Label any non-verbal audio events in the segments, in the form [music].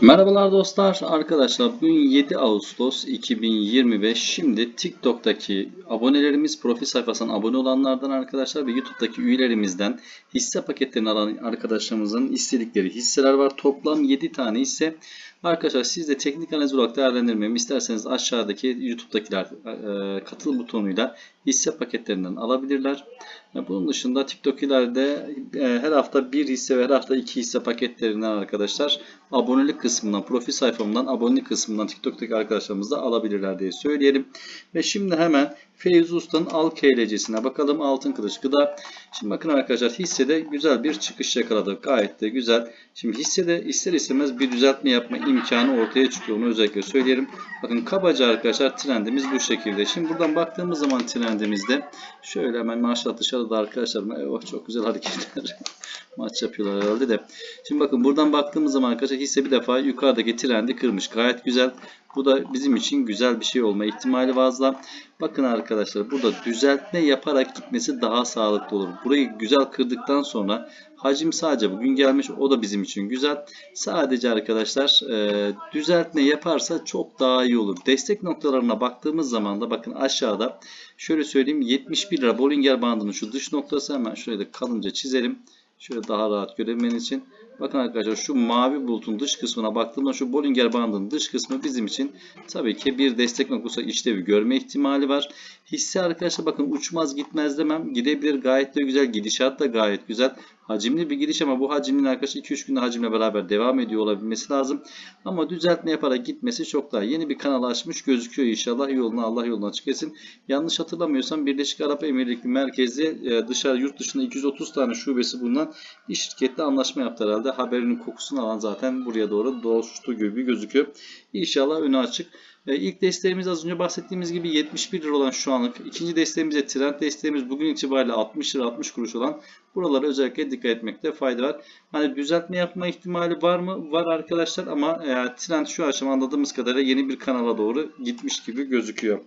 Merhabalar dostlar. Arkadaşlar bugün 7 Ağustos 2025. Şimdi TikTok'taki abonelerimiz, profil sayfasına abone olanlardan arkadaşlar ve YouTube'daki üyelerimizden hisse paketlerini alan arkadaşlarımızın istedikleri hisseler var. Toplam 7 tane hisse. Arkadaşlar siz de teknik analiz olarak değerlendirmemi isterseniz aşağıdaki YouTube'dakiler e, katıl butonuyla hisse paketlerinden alabilirler. E, Bunun dışında TikTok'ilerde e, her hafta bir hisse ve her hafta iki hisse paketlerinden arkadaşlar abonelik kısmından, profil sayfamdan, abonelik kısmından TikTok'taki arkadaşlarımız da alabilirler diye söyleyelim. Ve şimdi hemen Feyzi Usta'nın al KLC'sine bakalım. Altın kılıç gıda. Şimdi bakın arkadaşlar hissede güzel bir çıkış yakaladık. Gayet de güzel. Şimdi hissede ister istemez bir düzeltme yapma imkanı ortaya çıkıyor. Onu özellikle söyleyelim. Bakın kabaca arkadaşlar trendimiz bu şekilde. Şimdi buradan baktığımız zaman trendimizde şöyle hemen maşallah dışarıda arkadaşlar oh, çok güzel hareketler [laughs] maç yapıyorlar herhalde de. Şimdi bakın buradan baktığımız zaman arkadaşlar hisse bir defa yukarıdaki trendi kırmış. Gayet güzel. Bu da bizim için güzel bir şey olma ihtimali fazla. Bakın arkadaşlar burada düzeltme yaparak gitmesi daha sağlıklı olur. Burayı güzel kırdıktan sonra hacim sadece bugün gelmiş. O da bizim için güzel. Sadece arkadaşlar e, düzeltme yaparsa çok daha iyi olur. Destek noktalarına baktığımız zaman da bakın aşağıda şöyle söyleyeyim 71 lira Bollinger bandının şu dış noktası hemen şurayı da kalınca çizelim. Şöyle daha rahat görebilmeniz için. Bakın arkadaşlar şu mavi bulutun dış kısmına baktığımda şu Bollinger bandının dış kısmı bizim için tabii ki bir destek noktası işlevi görme ihtimali var. Hisse arkadaşlar bakın uçmaz gitmez demem. Gidebilir gayet de güzel. Gidişat da gayet güzel. Hacimli bir gidiş ama bu hacimli arkadaşlar 2-3 günde hacimle beraber devam ediyor olabilmesi lazım. Ama düzeltme yaparak gitmesi çok daha yeni bir kanal açmış gözüküyor inşallah yoluna Allah yoluna açık etsin. Yanlış hatırlamıyorsam Birleşik Arap Emirlikleri merkezli e, dışarı yurt dışında 230 tane şubesi bulunan bir şirketle anlaşma yaptı herhalde. Haberinin kokusunu alan zaten buraya doğru dolaştı gibi gözüküyor. İnşallah önü açık. E, İlk desteğimiz az önce bahsettiğimiz gibi 71 lira olan şu anlık. İkinci desteğimiz de trend desteğimiz bugün itibariyle 60 lira 60 kuruş olan. Buralara özellikle dikkat etmekte fayda var. Hani düzeltme yapma ihtimali var mı? Var arkadaşlar ama e, trend şu aşama anladığımız kadarıyla yeni bir kanala doğru gitmiş gibi gözüküyor.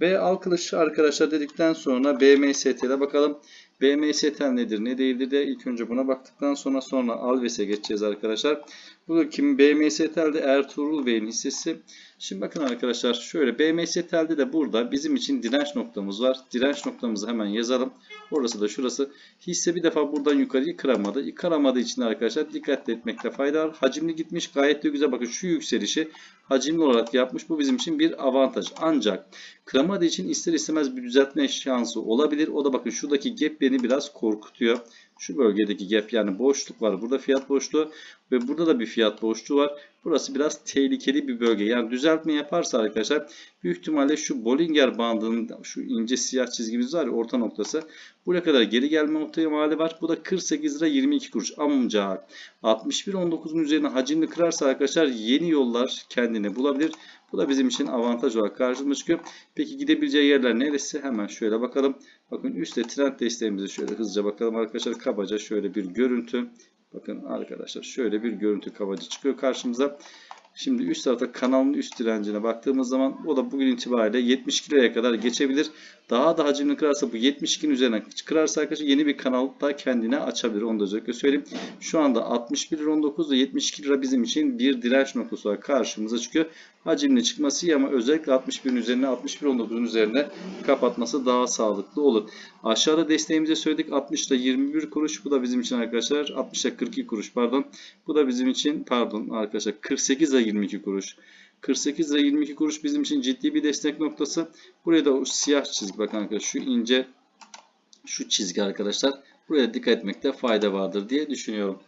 Ve al kılıç arkadaşlar dedikten sonra BMST'ye bakalım. BMST nedir ne değildir de ilk önce buna baktıktan sonra sonra Alves'e geçeceğiz arkadaşlar. Bu kim BMST'de Ertuğrul Bey'in hissesi. Şimdi bakın arkadaşlar şöyle BMST'de de burada bizim için direnç noktamız var. Direnç noktamızı hemen yazalım. Orası da şurası. Hisse bir defa buradan yukarıyı kıramadı. Kıramadığı için arkadaşlar dikkat etmekte fayda var. Hacimli gitmiş gayet de güzel. Bakın şu yükselişi hacimli olarak yapmış. Bu bizim için bir avantaj. Ancak kıramadığı için ister istemez bir düzeltme şansı olabilir. O da bakın şuradaki gap beni biraz korkutuyor. Şu bölgedeki gap yani boşluk var. Burada fiyat boşluğu ve burada da bir fiyat boşluğu var. Burası biraz tehlikeli bir bölge. Yani düzeltme yaparsa arkadaşlar büyük ihtimalle şu Bollinger bandının şu ince siyah çizgimiz var ya orta noktası. Buraya kadar geri gelme ihtimali var. Bu da 48 lira 22 kuruş. Ancak 61.19'un üzerine hacimli kırarsa arkadaşlar yeni yollar kendini bulabilir. Bu da bizim için avantaj olarak karşımıza çıkıyor. Peki gidebileceği yerler neresi? Hemen şöyle bakalım. Bakın üstte trend desteğimizi şöyle hızlıca bakalım arkadaşlar. Kabaca şöyle bir görüntü. Bakın arkadaşlar şöyle bir görüntü kabaca çıkıyor karşımıza. Şimdi üst tarafta kanalın üst direncine baktığımız zaman o da bugün itibariyle 72 liraya kadar geçebilir. Daha da hacimli kırarsa bu 72'nin üzerine kırarsa arkadaşlar yeni bir kanal da kendine açabilir. Onu da özellikle söyleyeyim. Şu anda 61 lira 19 ve 72 lira bizim için bir direnç noktası olarak karşımıza çıkıyor. Hacimli çıkması iyi ama özellikle 61'in üzerine 61 19'un üzerine kapatması daha sağlıklı olur. Aşağıda desteğimize söyledik 60 ile 21 kuruş. Bu da bizim için arkadaşlar 60 ile 42 kuruş pardon. Bu da bizim için pardon arkadaşlar 48 ile 22 kuruş. 48 lira 22 kuruş bizim için ciddi bir destek noktası. Buraya da o siyah çizgi bakın arkadaşlar şu ince şu çizgi arkadaşlar. Buraya dikkat etmekte fayda vardır diye düşünüyorum.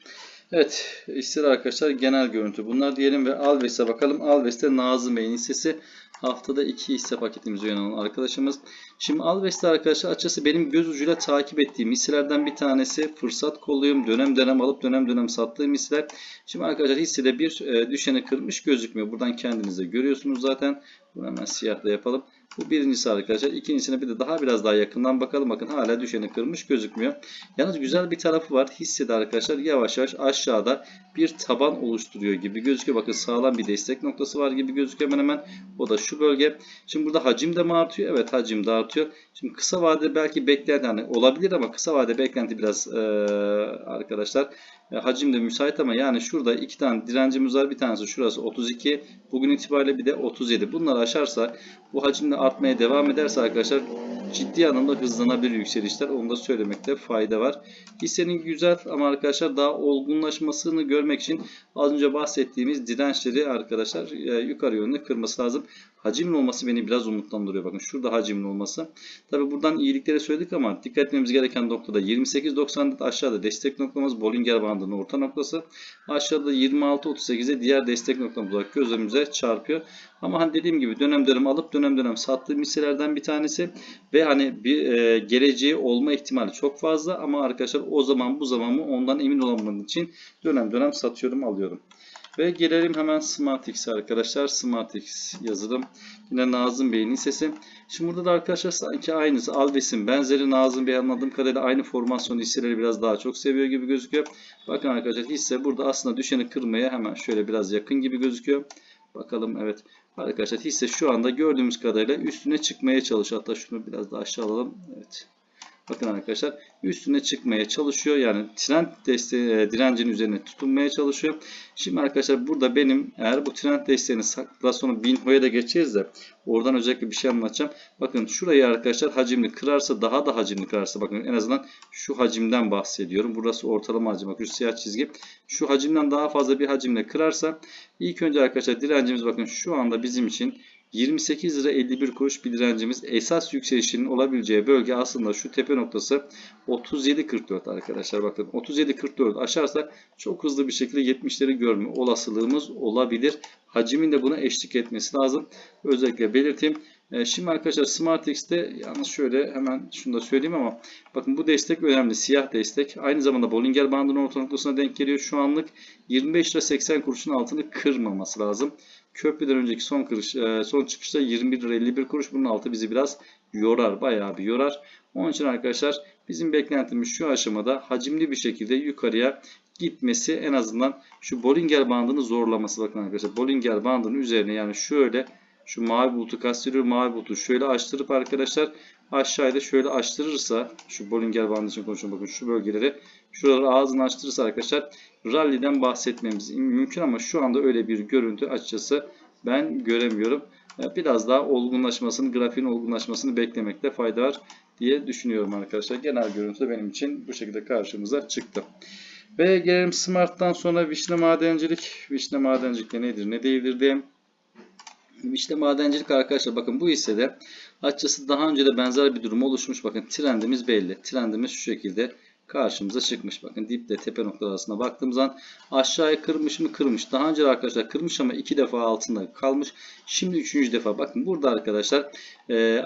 Evet ister arkadaşlar genel görüntü bunlar diyelim ve Alves'e bakalım. Alves'te Nazım Bey'in hissesi haftada 2 hisse paketimize yönelen arkadaşımız. Şimdi Alves'te arkadaşlar açıkçası benim göz ucuyla takip ettiğim hisselerden bir tanesi fırsat koluyum. Dönem dönem alıp dönem dönem sattığım hisseler. Şimdi arkadaşlar hissede bir e, düşeni kırmış gözükmüyor. Buradan kendinize görüyorsunuz zaten. Bunu hemen siyahla yapalım. Bu birincisi arkadaşlar. İkincisine bir de daha biraz daha yakından bakalım. Bakın hala düşeni kırmış gözükmüyor. Yalnız güzel bir tarafı var. Hissede arkadaşlar yavaş yavaş aşağıda bir taban oluşturuyor gibi gözüküyor. Bakın sağlam bir destek noktası var gibi gözüküyor hemen hemen. O da şu bölge. Şimdi burada hacim de mi artıyor? Evet hacim de artıyor. Şimdi kısa vadede belki beklenti hani olabilir ama kısa vadede beklenti biraz e, arkadaşlar e, hacimde müsait ama yani şurada iki tane direncimiz var. Bir tanesi şurası 32. Bugün itibariyle bir de 37. Bunları aşarsa bu hacimde artmaya devam ederse arkadaşlar ciddi anlamda hızlanabilir yükselişler. Onu da söylemekte fayda var. Hissenin güzel ama arkadaşlar daha olgunlaşmasını görmek için az önce bahsettiğimiz dirençleri arkadaşlar e, yukarı yönlü kırması lazım. Hacimli olması beni biraz umutlandırıyor. Bakın şurada hacimli olması. Tabi buradan iyilikleri söyledik ama dikkat etmemiz gereken noktada 28.94 aşağıda destek noktamız Bollinger bandının orta noktası. Aşağıda 26.38'e diğer destek noktamız olarak gözümüze çarpıyor. Ama hani dediğim gibi dönem dönem alıp dönem dönem sattığım hisselerden bir tanesi ve hani bir e, geleceği olma ihtimali çok fazla ama arkadaşlar o zaman bu zaman mı ondan emin olamadığım için dönem dönem satıyorum alıyorum. Ve gelelim hemen SmartX arkadaşlar. SmartX yazılım. Yine Nazım Bey'in hissesi. Şimdi burada da arkadaşlar sanki aynısı. Alves'in benzeri Nazım Bey anladığım kadarıyla aynı formasyon hisseleri biraz daha çok seviyor gibi gözüküyor. Bakın arkadaşlar hisse burada aslında düşeni kırmaya hemen şöyle biraz yakın gibi gözüküyor. Bakalım evet. Arkadaşlar hisse şu anda gördüğümüz kadarıyla üstüne çıkmaya çalışıyor. Hatta şunu biraz daha aşağı alalım. Evet. Bakın arkadaşlar üstüne çıkmaya çalışıyor. Yani trend desteği, direncin üzerine tutunmaya çalışıyor. Şimdi arkadaşlar burada benim eğer bu trend desteğini daha sonra Binho'ya da geçeceğiz de oradan özellikle bir şey anlatacağım. Bakın şurayı arkadaşlar hacimli kırarsa daha da hacimli kırarsa bakın en azından şu hacimden bahsediyorum. Burası ortalama hacim. Bakın şu siyah çizgi. Şu hacimden daha fazla bir hacimle kırarsa ilk önce arkadaşlar direncimiz bakın şu anda bizim için 28 lira 51 kuruş bir direncimiz. Esas yükselişinin olabileceği bölge aslında şu tepe noktası 37.44 arkadaşlar. Bakın 37.44 aşarsa çok hızlı bir şekilde 70'leri görme olasılığımız olabilir. Hacimin de buna eşlik etmesi lazım. Özellikle belirteyim. E, Şimdi arkadaşlar SmartX'te yalnız şöyle hemen şunu da söyleyeyim ama bakın bu destek önemli. Siyah destek. Aynı zamanda Bollinger bandının orta noktasına denk geliyor. Şu anlık 25 lira 80 kuruşun altını kırmaması lazım. Köprüden önceki son kırış, e, son çıkışta 21 lira 51 kuruş. Bunun altı bizi biraz yorar. Bayağı bir yorar. Onun için arkadaşlar bizim beklentimiz şu aşamada hacimli bir şekilde yukarıya gitmesi en azından şu Bollinger bandını zorlaması. Bakın arkadaşlar Bollinger bandının üzerine yani şöyle şu mavi bulutu kastediyor. Mavi bulutu şöyle açtırıp arkadaşlar aşağıda şöyle açtırırsa şu Bollinger bandı için konuşuyorum. Bakın şu bölgeleri şuraları ağzını açtırırsa arkadaşlar rally'den bahsetmemiz mümkün ama şu anda öyle bir görüntü açıkçası ben göremiyorum. Biraz daha olgunlaşmasını, grafiğin olgunlaşmasını beklemekte fayda var diye düşünüyorum arkadaşlar. Genel görüntü benim için bu şekilde karşımıza çıktı. Ve gelelim Smart'tan sonra Vişne Madencilik. Vişne Madencilik de nedir ne değildir diye. Vişne Madencilik arkadaşlar bakın bu hissede açıkçası daha önce de benzer bir durum oluşmuş. Bakın trendimiz belli. Trendimiz şu şekilde karşımıza çıkmış. Bakın diple tepe noktaları arasında baktığımız zaman aşağıya kırmış mı kırmış. Daha önce arkadaşlar kırmış ama iki defa altında kalmış. Şimdi üçüncü defa. Bakın burada arkadaşlar e,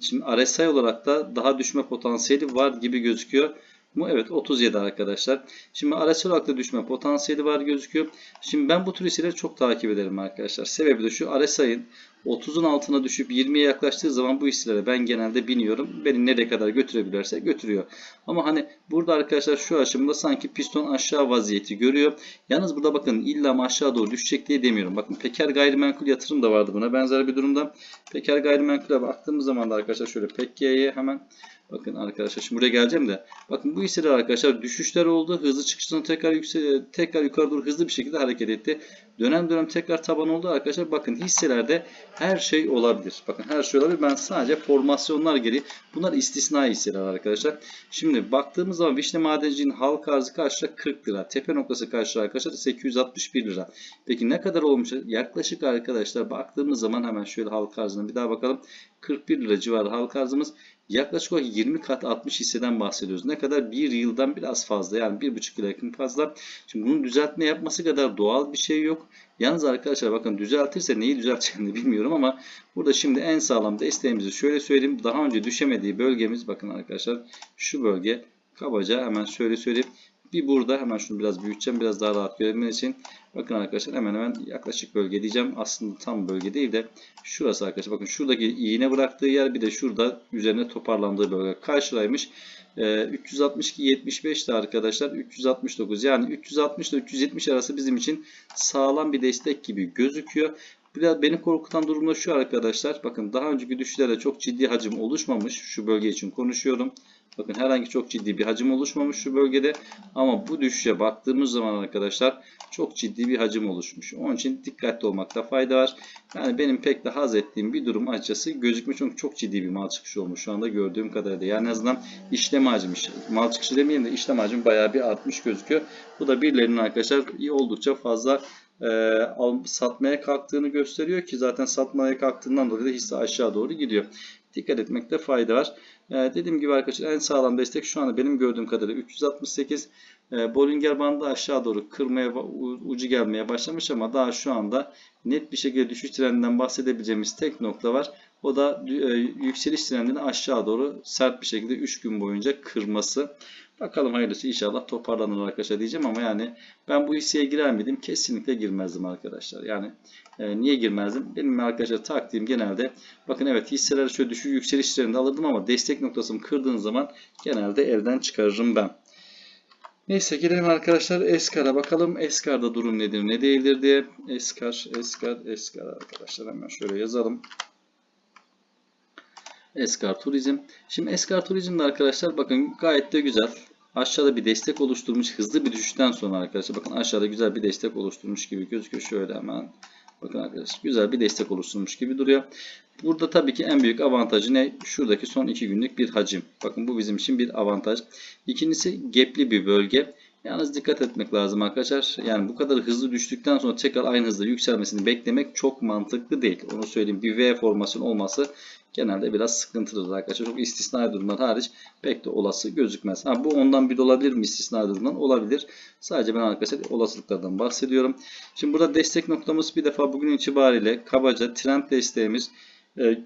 şimdi RSI olarak da daha düşme potansiyeli var gibi gözüküyor mu? Evet 37 arkadaşlar. Şimdi araç olarak da düşme potansiyeli var gözüküyor. Şimdi ben bu tür hisseleri çok takip ederim arkadaşlar. Sebebi de şu RSI'nin 30'un altına düşüp 20'ye yaklaştığı zaman bu hisselere ben genelde biniyorum. Beni nereye kadar götürebilirse götürüyor. Ama hani burada arkadaşlar şu aşamada sanki piston aşağı vaziyeti görüyor. Yalnız burada bakın illa aşağı doğru düşecek diye demiyorum. Bakın Peker gayrimenkul yatırım da vardı buna benzer bir durumda. Peker gayrimenkule baktığımız zaman da arkadaşlar şöyle Pekke'ye hemen Bakın arkadaşlar şimdi buraya geleceğim de. Bakın bu hisseler arkadaşlar düşüşler oldu. Hızlı çıkıştan tekrar yüksel tekrar yukarı doğru hızlı bir şekilde hareket etti. Dönem dönem tekrar taban oldu arkadaşlar. Bakın hisselerde her şey olabilir. Bakın her şey olabilir. Ben sadece formasyonlar geri. Bunlar istisna hisseler arkadaşlar. Şimdi baktığımız zaman Vişne Madenciliğin halk arzı kaç lira? 40 lira. Tepe noktası kaç arkadaşlar? 861 lira. Peki ne kadar olmuş? Yaklaşık arkadaşlar baktığımız zaman hemen şöyle halk arzına bir daha bakalım. 41 lira civarı halk arzımız. Yaklaşık olarak 20 kat 60 hisseden bahsediyoruz. Ne kadar? Bir yıldan biraz fazla. Yani 1,5 yıla yakın fazla. Şimdi bunun düzeltme yapması kadar doğal bir şey yok. Yalnız arkadaşlar bakın düzeltirse neyi düzelteceğini [laughs] bilmiyorum ama burada şimdi en sağlam desteğimizi şöyle söyleyeyim. Daha önce düşemediği bölgemiz bakın arkadaşlar şu bölge kabaca hemen şöyle söyleyeyim. Bir burada hemen şunu biraz büyüteceğim. Biraz daha rahat görebilmeniz için. Bakın arkadaşlar hemen hemen yaklaşık bölge diyeceğim. Aslında tam bölge değil de şurası arkadaşlar. Bakın şuradaki iğne bıraktığı yer bir de şurada üzerine toparlandığı bölge. Karşılaymış. Ee, 362 75 de arkadaşlar 369 yani 360 ile 370 arası bizim için sağlam bir destek gibi gözüküyor. Biraz beni korkutan durum da şu arkadaşlar. Bakın daha önceki düşüşlerde çok ciddi hacim oluşmamış. Şu bölge için konuşuyorum. Bakın herhangi çok ciddi bir hacim oluşmamış şu bölgede. Ama bu düşüşe baktığımız zaman arkadaşlar çok ciddi bir hacim oluşmuş. Onun için dikkatli olmakta fayda var. Yani benim pek de haz ettiğim bir durum açıkçası gözükmüyor. Çünkü çok ciddi bir mal çıkışı olmuş şu anda gördüğüm kadarıyla. Yani en azından işlem hacmi, mal çıkışı demeyeyim de işlem hacmi bayağı bir artmış gözüküyor. Bu da birilerinin arkadaşlar iyi oldukça fazla e, satmaya kalktığını gösteriyor ki zaten satmaya kalktığından dolayı da hisse aşağı doğru gidiyor. Dikkat etmekte fayda var. E, dediğim gibi arkadaşlar en sağlam destek şu anda benim gördüğüm kadarıyla 368. E, Bollinger bandı aşağı doğru kırmaya ucu gelmeye başlamış ama daha şu anda net bir şekilde düşüş trendinden bahsedebileceğimiz tek nokta var. O da e, yükseliş trendini aşağı doğru sert bir şekilde 3 gün boyunca kırması. Bakalım hayırlısı inşallah toparlanır arkadaşlar diyeceğim ama yani ben bu hisseye girer miydim? Kesinlikle girmezdim arkadaşlar. Yani e, niye girmezdim? Benim arkadaşlar taktiğim genelde bakın evet hisseler şöyle düşüş yükseliş trendinde alırdım ama destek noktasını kırdığın zaman genelde elden çıkarırım ben. Neyse gelelim arkadaşlar Eskar'a bakalım. Eskar'da durum nedir ne değildir diye. Eskar, Eskar, Eskar arkadaşlar hemen şöyle yazalım. Eskar Turizm. Şimdi Eskar Turizm'de arkadaşlar bakın gayet de güzel. Aşağıda bir destek oluşturmuş. Hızlı bir düşüşten sonra arkadaşlar bakın aşağıda güzel bir destek oluşturmuş gibi gözüküyor. Şöyle hemen bakın arkadaşlar güzel bir destek oluşturmuş gibi duruyor. Burada tabii ki en büyük avantajı ne? Şuradaki son 2 günlük bir hacim. Bakın bu bizim için bir avantaj. İkincisi gapli bir bölge. Yalnız dikkat etmek lazım arkadaşlar. Yani bu kadar hızlı düştükten sonra tekrar aynı hızda yükselmesini beklemek çok mantıklı değil. Onu söyleyeyim. Bir V formasyon olması genelde biraz sıkıntılıdır arkadaşlar. Çok istisnai durumlar hariç pek de olası gözükmez. Ha, bu ondan bir olabilir mi istisnai durumdan? Olabilir. Sadece ben arkadaşlar olasılıklardan bahsediyorum. Şimdi burada destek noktamız bir defa bugün itibariyle kabaca trend desteğimiz e,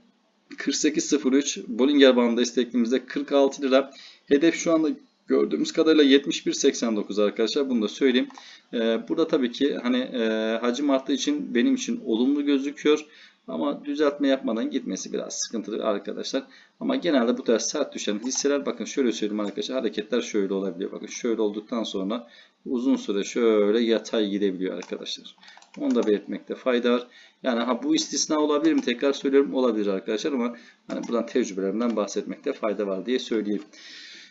48.03 Bollinger bandı desteğimizde 46 lira. Hedef şu anda gördüğümüz kadarıyla 71.89 arkadaşlar. Bunu da söyleyeyim. Ee, burada tabii ki hani e, hacim arttığı için benim için olumlu gözüküyor. Ama düzeltme yapmadan gitmesi biraz sıkıntılı arkadaşlar. Ama genelde bu tarz sert düşen hisseler bakın şöyle söyleyeyim arkadaşlar hareketler şöyle olabiliyor. Bakın şöyle olduktan sonra uzun süre şöyle yatay gidebiliyor arkadaşlar. Onu da belirtmekte fayda var. Yani ha bu istisna olabilir mi? Tekrar söylüyorum olabilir arkadaşlar ama hani buradan tecrübelerimden bahsetmekte fayda var diye söyleyeyim.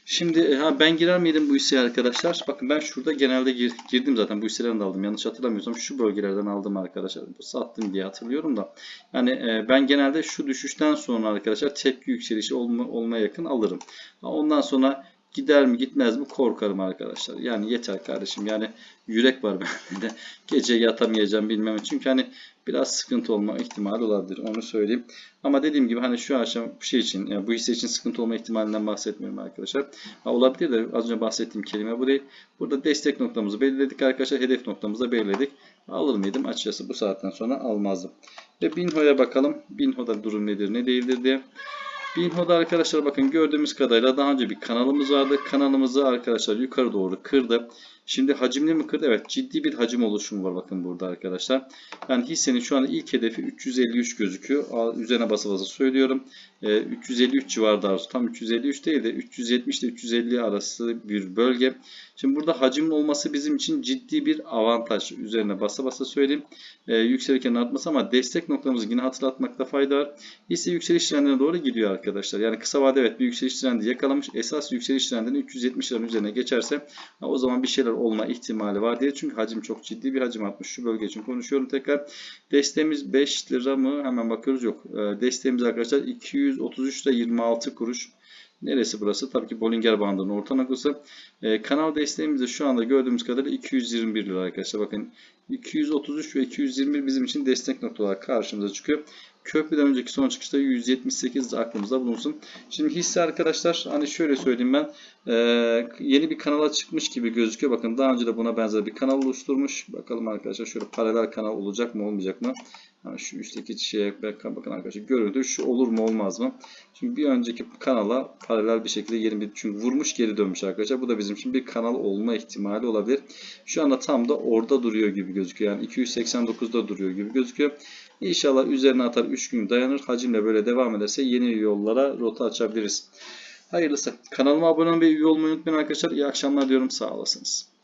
Şimdi e, ha ben girer miydim bu hisseye arkadaşlar? Bakın ben şurada genelde gir, girdim zaten bu hisselerden de aldım. Yanlış hatırlamıyorsam şu bölgelerden aldım arkadaşlar. Bu sattım diye hatırlıyorum da. Yani e, ben genelde şu düşüşten sonra arkadaşlar tepki yükselişi olma, olmaya yakın alırım. Ha, ondan sonra gider mi gitmez mi korkarım arkadaşlar. Yani yeter kardeşim. Yani yürek var [laughs] bende de. Gece yatamayacağım bilmem. Çünkü hani biraz sıkıntı olma ihtimali olabilir. Onu söyleyeyim. Ama dediğim gibi hani şu aşam bir şey için yani bu hisse için sıkıntı olma ihtimalinden bahsetmiyorum arkadaşlar. Ha, olabilir de az önce bahsettiğim kelime bu değil. Burada destek noktamızı belirledik arkadaşlar. Hedef noktamızı da belirledik. Alır mıydım? Açıkçası bu saatten sonra almazdım. Ve Binho'ya bakalım. Binho'da durum nedir ne değildir diye. Binho'da arkadaşlar bakın gördüğümüz kadarıyla daha önce bir kanalımız vardı. Kanalımızı arkadaşlar yukarı doğru kırdı. Şimdi hacimli mi kırdı? Evet ciddi bir hacim oluşumu var bakın burada arkadaşlar. Yani hissenin şu an ilk hedefi 353 gözüküyor. Üzerine basa basa söylüyorum. Ee, 353 civarında arzu. Tam 353 değil de 370 ile 350 arası bir bölge. Şimdi burada hacim olması bizim için ciddi bir avantaj. Üzerine basa basa söyleyeyim. Ee, yükselirken artması ama destek noktamızı yine hatırlatmakta fayda var. Hisse yükseliş trendine doğru gidiyor arkadaşlar. Yani kısa vade evet bir yükseliş trendi yakalamış. Esas yükseliş trendini 370 liranın üzerine geçerse o zaman bir şeyler olma ihtimali var diye. Çünkü hacim çok ciddi bir hacim atmış. Şu bölge için konuşuyorum tekrar. Desteğimiz 5 lira mı? Hemen bakıyoruz. Yok. Ee, desteğimiz arkadaşlar 233 ile 26 kuruş. Neresi burası? Tabii ki Bollinger bandının orta noktası. Ee, kanal desteğimiz de şu anda gördüğümüz kadarıyla 221 lira arkadaşlar. Bakın 233 ve 221 bizim için destek noktalar karşımıza çıkıyor. Köprüden önceki son çıkışta 178 de aklımızda bulunsun. Şimdi hisse arkadaşlar hani şöyle söyleyeyim ben e, yeni bir kanala çıkmış gibi gözüküyor. Bakın daha önce de buna benzer bir kanal oluşturmuş. Bakalım arkadaşlar şöyle paralel kanal olacak mı olmayacak mı? Yani şu üstteki şeye bakın arkadaşlar görüntü şu olur mu olmaz mı? Şimdi bir önceki kanala paralel bir şekilde yeni bir çünkü vurmuş geri dönmüş arkadaşlar. Bu da bizim için bir kanal olma ihtimali olabilir. Şu anda tam da orada duruyor gibi gözüküyor. Yani 289'da duruyor gibi gözüküyor. İnşallah üzerine atar 3 gün dayanır. Hacimle böyle devam ederse yeni yollara rota açabiliriz. Hayırlısı. Kanalıma abone olmayı üye olmayı unutmayın arkadaşlar. İyi akşamlar diyorum. Sağ olasınız.